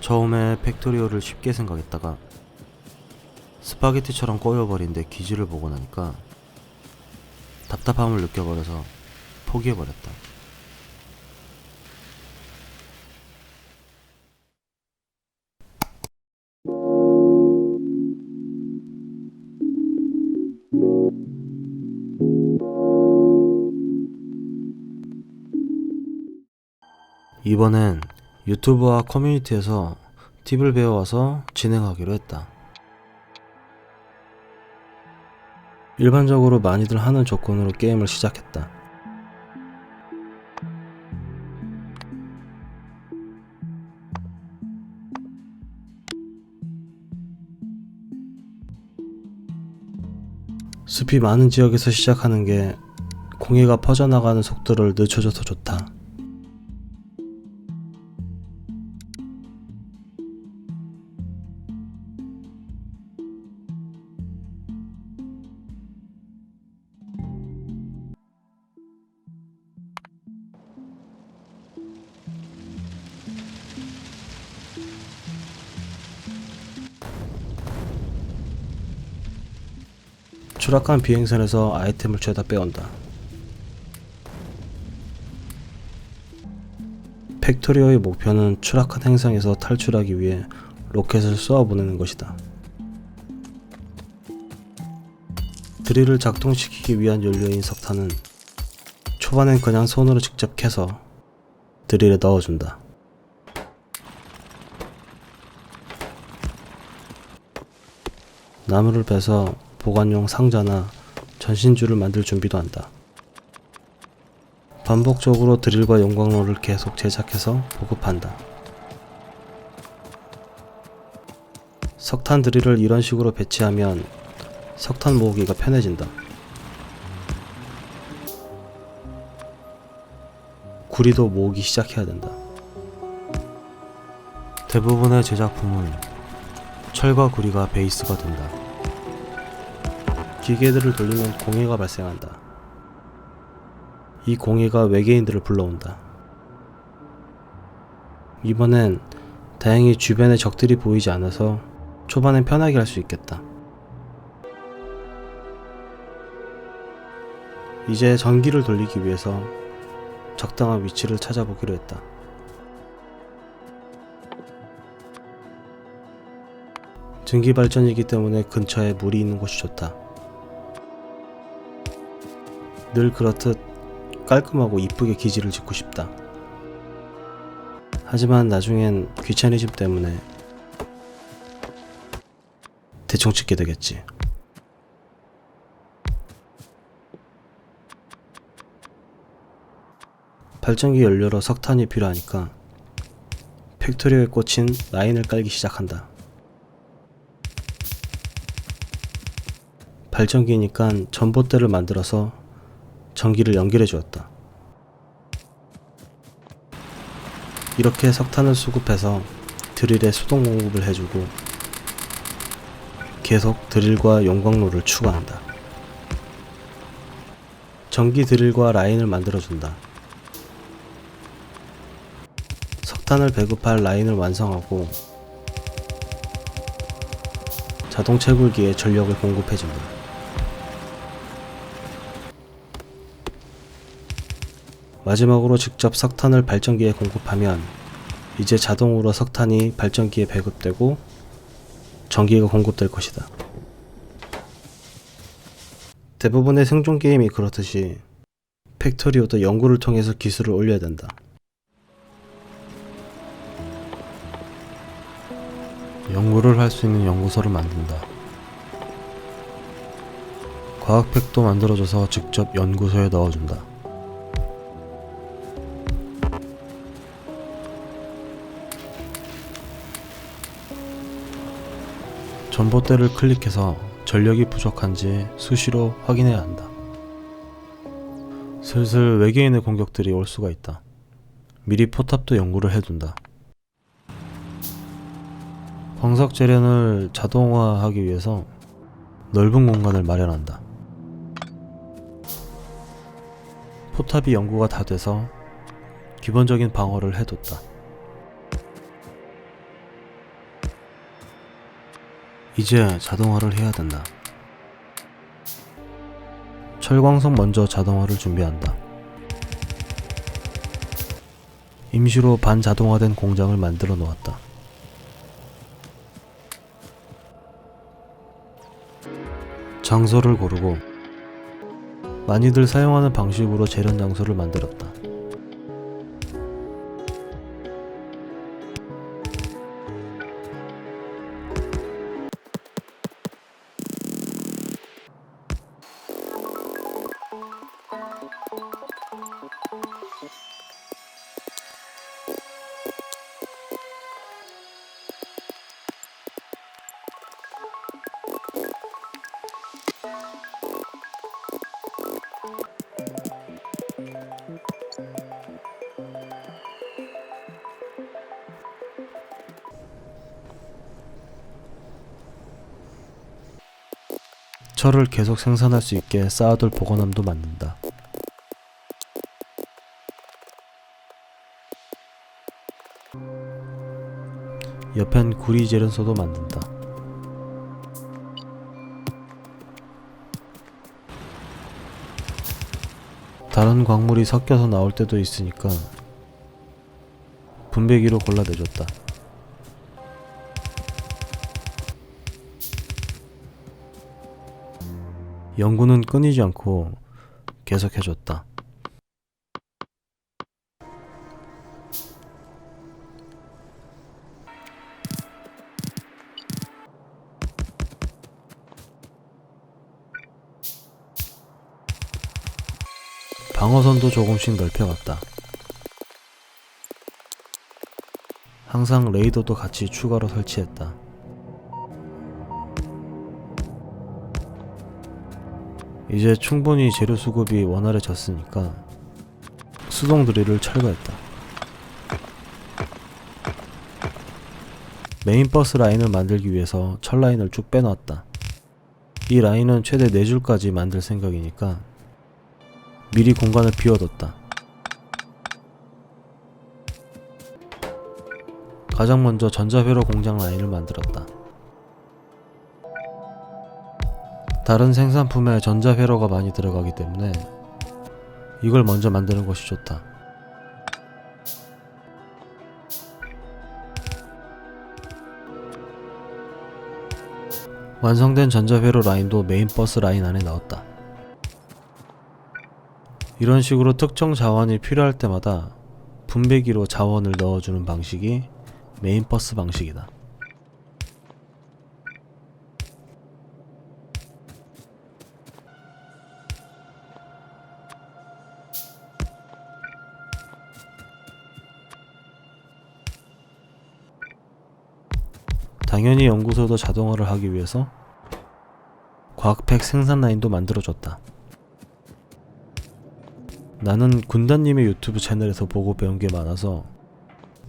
처음에 팩토리오를 쉽게 생각했다가 스파게티처럼 꼬여버린 내 기지를 보고 나니까 답답함을 느껴버려서 포기해버렸다. 이번엔 유튜브와 커뮤니티에서 팁을 배워와서 진행하기로 했다. 일반적으로 많이들 하는 조건으로 게임을 시작했다. 숲이 많은 지역에서 시작하는 게 공해가 퍼져나가는 속도를 늦춰줘서 좋다. 추락한 비행선에서 아이템을 죄다 빼온다. 팩토리오의 목표는 추락한 행성에서 탈출하기 위해 로켓을 쏘아 보내는 것이다. 드릴을 작동시키기 위한 연료인 석탄은 초반엔 그냥 손으로 직접 캐서 드릴에 넣어준다. 나무를 베서 보관용 상자나 전신줄을 만들 준비도 한다. 반복적으로 드릴과 용광로를 계속 제작해서 보급한다. 석탄 드릴을 이런 식으로 배치하면 석탄 모으기가 편해진다. 구리도 모으기 시작해야 된다. 대부분의 제작품은 철과 구리가 베이스가 된다. 기계들을 돌리면 공해가 발생한다. 이 공해가 외계인들을 불러온다. 이번엔 다행히 주변에 적들이 보이지 않아서 초반엔 편하게 할 수 있겠다. 이제 전기를 돌리기 위해서 적당한 위치를 찾아보기로 했다. 전기 발전이기 때문에 근처에 물이 있는 곳이 좋다. 늘 그렇듯 깔끔하고 이쁘게 기지를 짓고 싶다. 하지만 나중엔 귀차니즘 때문에 대충 짓게 되겠지. 발전기 연료로 석탄이 필요하니까 팩토리에 꽂힌 라인을 깔기 시작한다. 발전기니까 전봇대를 만들어서 전기를 연결해 주었다. 이렇게 석탄을 수급해서 드릴에 수동 공급을 해주고 계속 드릴과 용광로를 추가한다. 전기 드릴과 라인을 만들어준다. 석탄을 배급할 라인을 완성하고 자동 채굴기에 전력을 공급해준다. 마지막으로 직접 석탄을 발전기에 공급하면 이제 자동으로 석탄이 발전기에 배급되고 전기가 공급될 것이다. 대부분의 생존 게임이 그렇듯이 팩토리오도 연구를 통해서 기술을 올려야 된다. 연구를 할 수 있는 연구소를 만든다. 과학팩도 만들어줘서 직접 연구소에 넣어준다. 전봇대를 클릭해서 전력이 부족한지 수시로 확인해야 한다. 슬슬 외계인의 공격들이 올 수가 있다. 미리 포탑도 연구를 해둔다. 광석 재련을 자동화하기 위해서 넓은 공간을 마련한다. 포탑이 연구가 다 돼서 기본적인 방어를 해뒀다. 이제 자동화를 해야 된다. 철광석 먼저 자동화를 준비한다. 임시로 반자동화된 공장을 만들어 놓았다. 장소를 고르고 많이들 사용하는 방식으로 재련 장소를 만들었다. 철을 계속 생산할 수 있게 쌓아둘 보관함도 만든다. 옆엔 구리 재련소도 만든다. 다른 광물이 섞여서 나올 때도 있으니까 분배기로 골라내줬다. 연구는 끊이지 않고 계속해줬다. 방어선도 조금씩 넓혀갔다. 항상 레이더도 같이 추가로 설치했다. 이제 충분히 재료 수급이 원활해졌으니까 수동 드릴을 철거했다. 메인 버스 라인을 만들기 위해서 철 라인을 쭉 빼놨다. 이 라인은 최대 4줄까지 만들 생각이니까 미리 공간을 비워뒀다. 가장 먼저 전자회로 공장 라인을 만들었다. 다른 생산품에 전자회로가 많이 들어가기 때문에 이걸 먼저 만드는 것이 좋다. 완성된 전자회로 라인도 메인 버스 라인 안에 넣었다. 이런 식으로 특정 자원이 필요할 때마다 분배기로 자원을 넣어주는 방식이 메인 버스 방식이다. 당연히 연구소도 자동화를 하기 위해서 과학팩 생산 라인도 만들어줬다. 나는 군단님의 유튜브 채널에서 보고 배운 게 많아서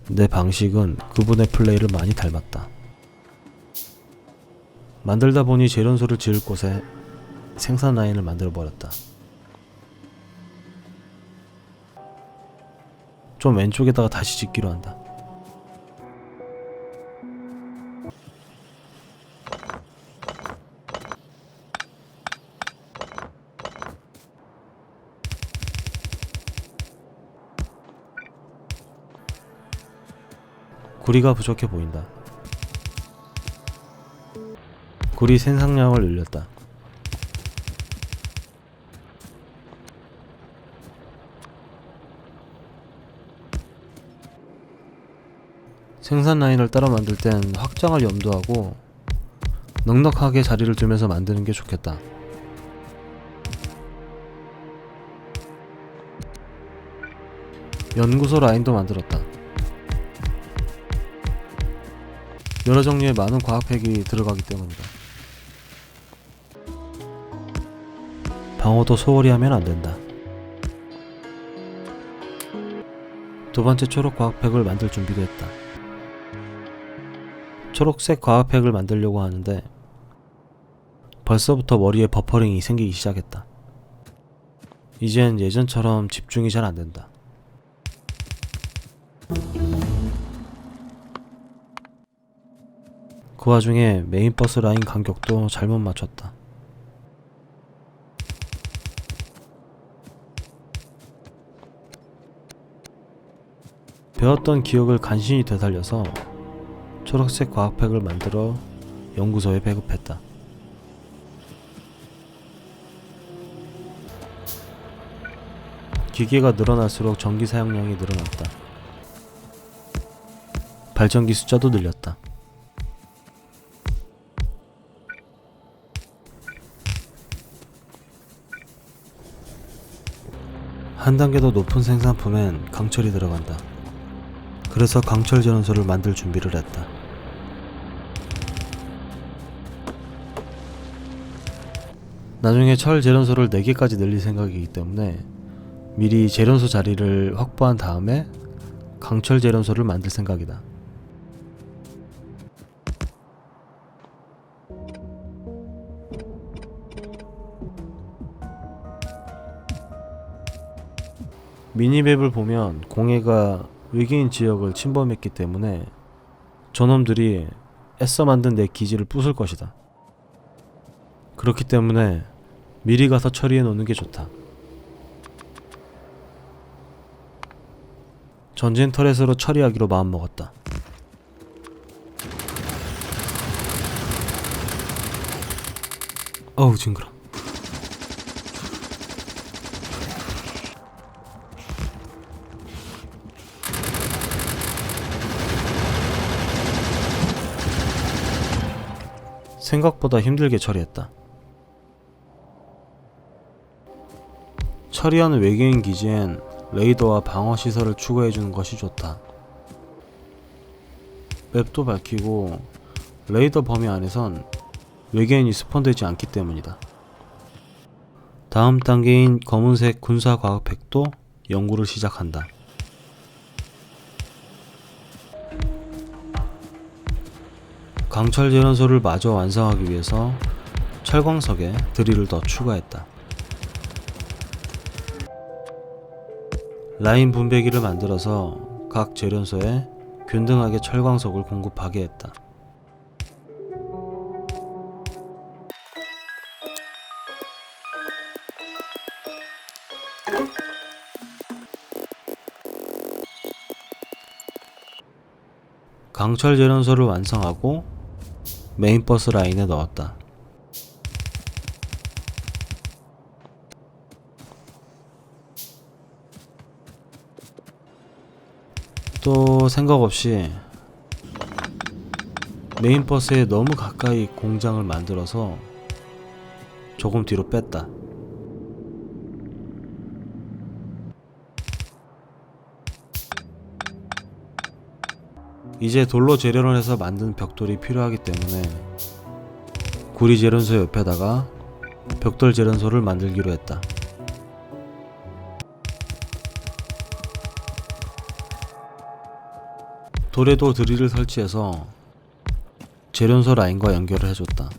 내 방식은 그분의 플레이를 많이 닮았다. 만들다 보니 재련소를 지을 곳에 생산 라인을 만들어 버렸다. 좀 왼쪽에다가 다시 짓기로 한다. 구리가 부족해 보인다. 구리 생산량을 늘렸다. 생산 라인을 따라 만들 땐 확장을 염두하고 넉넉하게 자리를 두면서 만드는 게 좋겠다. 연구소 라인도 만들었다. 여러 종류의 많은 과학팩이 들어가기 때문이다. 방어도 소홀히 하면 안 된다. 두 번째 초록 과학팩을 만들 준비도 했다. 초록색 과학팩을 만들려고 하는데 벌써부터 머리에 버퍼링이 생기기 시작했다. 이젠 예전처럼 집중이 잘 안 된다. 그 와중에 메인 버스 라인 간격도 잘못 맞췄다. 배웠던 기억을 간신히 되살려서 초록색 과학팩을 만들어 연구소에 배급했다. 기계가 늘어날수록 전기 사용량이 늘어났다. 발전기 숫자도 늘렸다. 한 단계 더 높은 생산품엔 강철이 들어간다. 그래서 강철 전원소를 만들 준비를 했다. 나중에 철 재련소를 4개까지 늘릴 생각이기 때문에 미리 재련소 자리를 확보한 다음에 강철 재련소를 만들 생각이다. 미니맵을 보면 공해가 외계인 지역을 침범했기 때문에 저놈들이 애써 만든 내 기지를 부술 것이다. 그렇기 때문에 미리 가서 처리해 놓는 게 좋다. 전진 터렛으로 처리하기로 마음먹었다. 어우 징그러. 생각보다 힘들게 처리했다. 처리하는 외계인 기지엔 레이더와 방어 시설을 추가해주는 것이 좋다. 맵도 밝히고 레이더 범위 안에선 외계인이 스폰되지 않기 때문이다. 다음 단계인 검은색 군사 과학팩도 연구를 시작한다. 강철 재련소를 마저 완성하기 위해서 철광석에 드릴을 더 추가했다. 라인 분배기를 만들어서 각 재련소에 균등하게 철광석을 공급하게 했다. 강철 재련소를 완성하고 메인 버스 라인에 넣었다. 또 생각 없이 메인 버스에 너무 가까이 공장을 만들어서 조금 뒤로 뺐다. 이제 돌로 재련을 해서 만든 벽돌이 필요하기 때문에 구리 재련소 옆에다가 벽돌 재련소를 만들기로 했다. 돌에도 드릴을 설치해서 재련소 라인과 연결을 해줬다.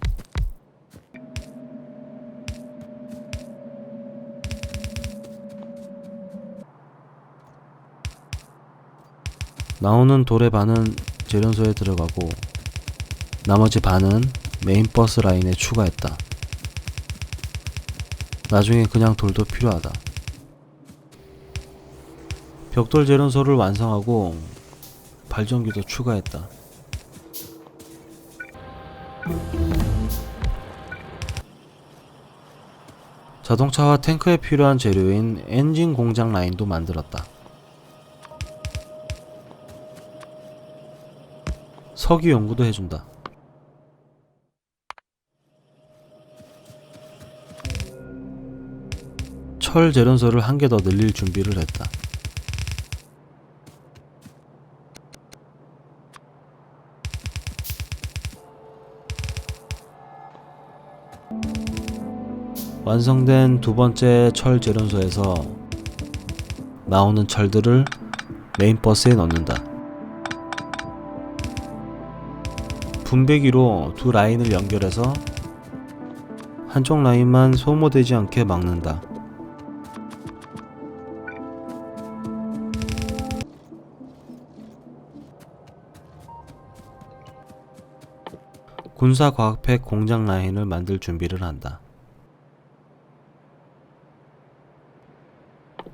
나오는 돌의 반은 재련소에 들어가고 나머지 반은 메인 버스 라인에 추가했다. 나중에 그냥 돌도 필요하다. 벽돌 재련소를 완성하고 발전기도 추가했다. 자동차와 탱크에 필요한 재료인 엔진 공장 라인도 만들었다. 석유 연구도 해준다. 철 재련소를 한 개 더 늘릴 준비를 했다. 완성된 두 번째 철 재련소에서 나오는 철들을 메인 버스에 넣는다. 분배기로 두 라인을 연결해서 한쪽 라인만 소모되지 않게 막는다. 군사과학팩 공장 라인을 만들 준비를 한다.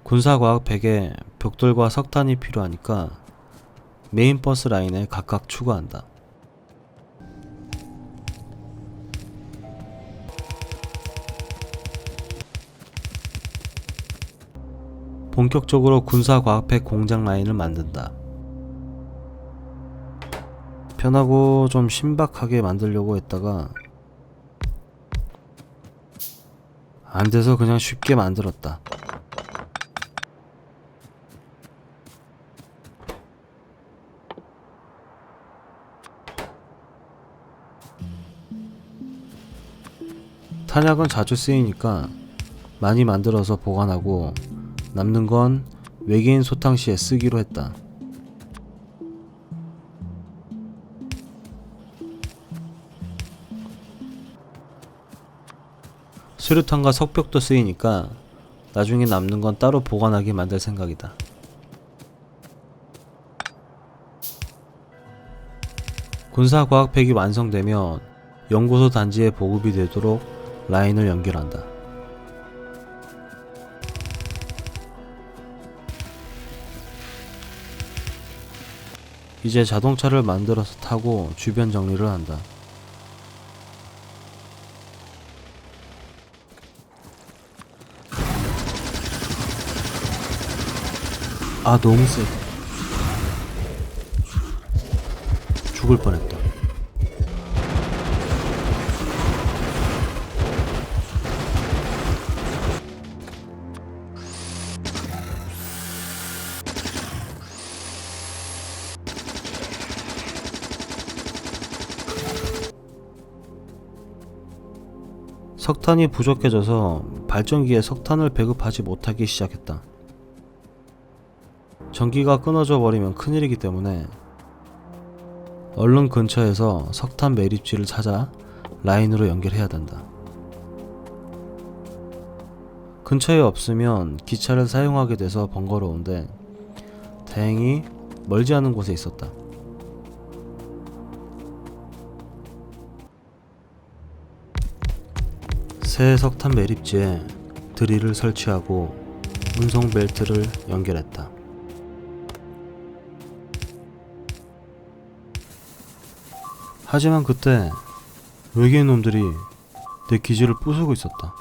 군사과학팩에 벽돌과 석탄이 필요하니까 메인 버스 라인에 각각 추가한다. 본격적으로 군사과학팩 공장 라인을 만든다. 편하고 좀 신박하게 만들려고 했다가 안 돼서 그냥 쉽게 만들었다. 탄약은 자주 쓰이니까 많이 만들어서 보관하고 남는 건 외계인 소탕 시에 쓰기로 했다. 수류탄과 석벽도 쓰이니까 나중에 남는 건 따로 보관하게 만들 생각이다. 군사과학팩이 완성되면 연구소 단지에 보급이 되도록 라인을 연결한다. 이제 자동차를 만들어서 타고 주변 정리를 한다. 아 너무 세. 죽을 뻔했다. 석탄이 부족해져서 발전기에 석탄을 배급하지 못하기 시작했다. 전기가 끊어져 버리면 큰일이기 때문에 얼른 근처에서 석탄 매립지를 찾아 라인으로 연결해야 된다. 근처에 없으면 기차를 사용하게 돼서 번거로운데 다행히 멀지 않은 곳에 있었다. 새 석탄 매립지에 드릴을 설치하고 운송 벨트를 연결했다. 하지만 그때 외계인 놈들이 내 기지를 부수고 있었다.